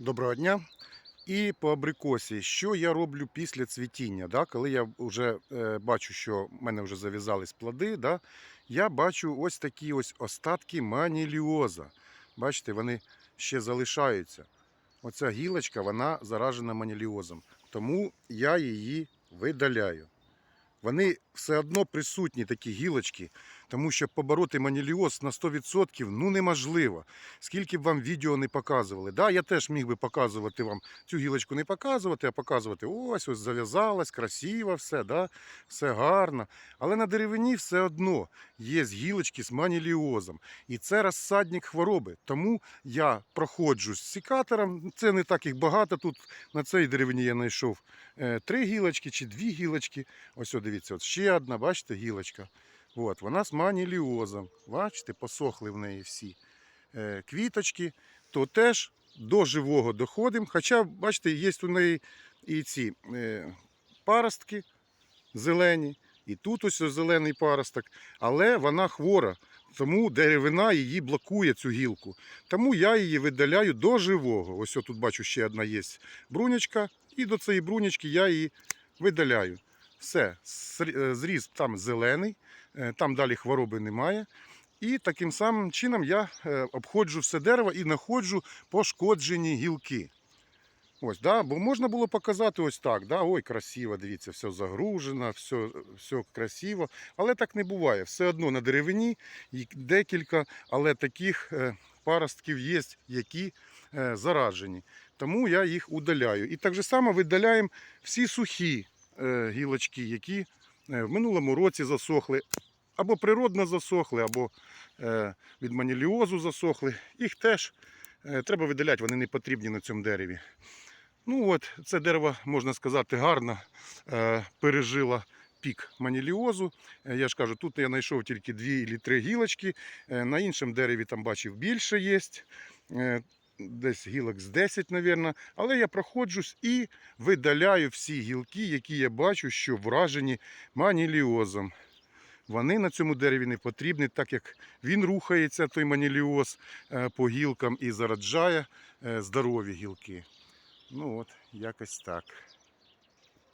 Доброго дня. І по абрикосі, що я роблю після цвітіння, да? коли я вже е, бачу, що в мене вже зав'язались плоди, да? я бачу ось такі ось остатки маніліоза. Бачите, вони ще залишаються. Оця гілочка, вона заражена маніліозом. Тому я її видаляю. Вони все одно присутні, такі гілочки, тому що побороти маніліоз на 100% ну неможливо. Скільки б вам відео не показували. Да, я теж міг би показувати вам цю гілочку не показувати, а показувати ось ось зав'язалась, красиво все, да, все гарно. Але на деревині все одно є гілочки з маніліозом. І це розсадник хвороби. Тому я проходжу з сікатором. Це не так їх багато. Тут на цій деревині я знайшов е, три гілочки чи дві гілочки. Ось, о, дивіться, от ще одна, бачите, гілочка. От, вона з маніліозом. Бачите, посохли в неї всі е, квіточки, то теж до живого доходимо. Хоча, бачите, є у неї і ці е, паростки зелені, і тут ось зелений паросток, але вона хвора. Тому деревина її блокує цю гілку. Тому я її видаляю до живого. Ось тут бачу ще одна є брунячка, і до цієї брунячки я її видаляю. Все, е, зріз там зелений, е, там далі хвороби немає. І таким самим чином я е, обходжу все дерево і знаходжу пошкоджені гілки. Ось, да, бо можна було показати ось так. Да, ой, красиво, дивіться, все загружено, все, все красиво. Але так не буває. Все одно на деревині декілька, але таких паростків є, які заражені. Тому я їх удаляю. І так же само видаляємо всі сухі гілочки, які е, в минулому році засохли, або природно засохли, або е, від маніліозу засохли. Їх теж е, треба видаляти, вони не потрібні на цьому дереві. Ну от, це дерево, можна сказати, гарно е, пережило пік маніліозу. Е, Я ж кажу, тут я знайшов тільки дві чи три гілочки. Е, на іншому дереві там бачив більше є. Десь гілок з 10, мабуть. Але я проходжусь і видаляю всі гілки, які я бачу, що вражені маніліозом. Вони на цьому дереві не потрібні, так як він рухається, той маніліоз е, по гілкам і зараджає е, здорові гілки. Ну от, якось так.